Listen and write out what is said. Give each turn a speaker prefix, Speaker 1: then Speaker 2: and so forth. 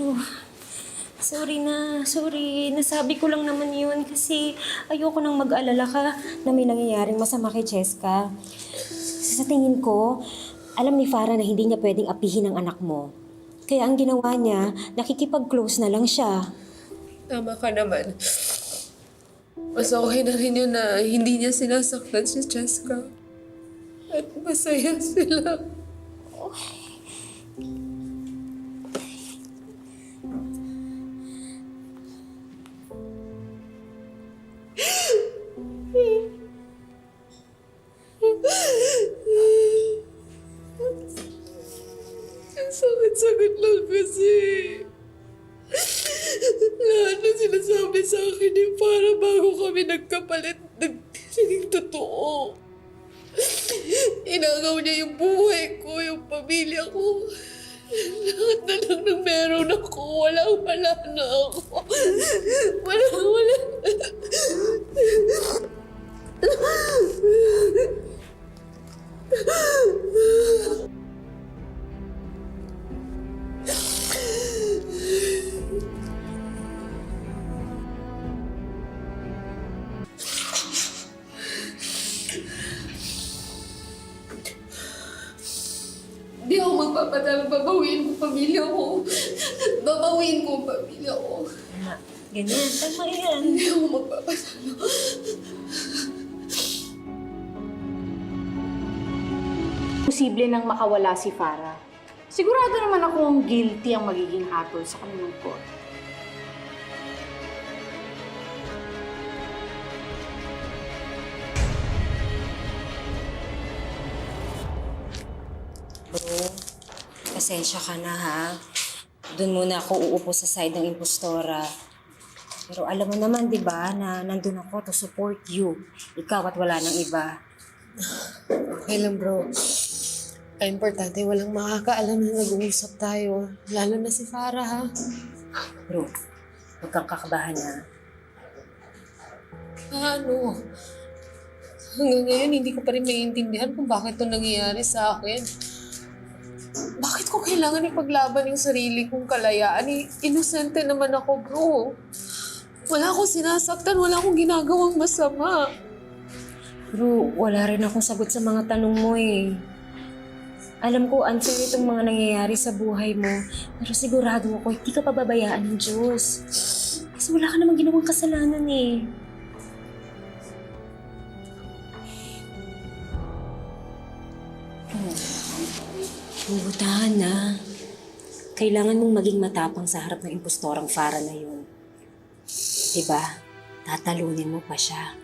Speaker 1: Oh, sorry na, sorry. Nasabi ko lang naman yun kasi ayoko nang mag-alala ka na may nangyayaring masama kay Cheska. Sa tingin ko, alam ni Farah na hindi niya pwedeng apihin ang anak mo. Kaya ang ginawa niya, nakikipag-close na lang siya.
Speaker 2: Tama ka naman. Mas okay na rin yun na hindi niya sinasaktan si Cheska. At masaya sila. Ang sakit-sakit lang kasi. Lahat na sinasabi sa akin eh, para bago kami nagkapalit, nagtiring totoo. Inagaw niya yung buhay ko, yung pamilya ko. Lahat na lang ng meron ako, walang wala na ako. Walang wala Hindi ako magpapadala, babawiin ko pamilya ko. Babawiin ko ang pamilya ko.
Speaker 1: Tama. Ganyan, tama yan.
Speaker 2: Hindi ako magpapadala.
Speaker 3: posible nang makawala si Farah. Sigurado naman akong guilty ang magiging hatol sa kanilang court.
Speaker 1: Pasensya ka na ha. Doon muna ako uupo sa side ng impostora. Pero alam mo naman, di ba, na nandun ako to support you. Ikaw at wala nang iba.
Speaker 2: Okay lang bro. Ang importante, walang makakaalam na nag-uusap tayo. Lalo na si Farah ha.
Speaker 1: Bro, huwag kang kakabahan ha.
Speaker 2: Paano? Hanggang ngayon, hindi ko pa rin naiintindihan kung bakit ito nangyayari sa akin. Ko kailangan ipaglaban yung sarili kong kalayaan? Eh, Inosente naman ako, bro. Wala akong sinasaktan, wala akong ginagawang masama.
Speaker 1: Bro, wala rin akong sagot sa mga tanong mo eh. Alam ko, unfair itong mga nangyayari sa buhay mo. Pero sigurado ako, hindi ka pababayaan ng Diyos. Kasi wala ka namang ginawang kasalanan eh. Oh, bubutahan na. Kailangan mong maging matapang sa harap ng impostorang Farah na yun. Diba? Tatalunin mo pa siya.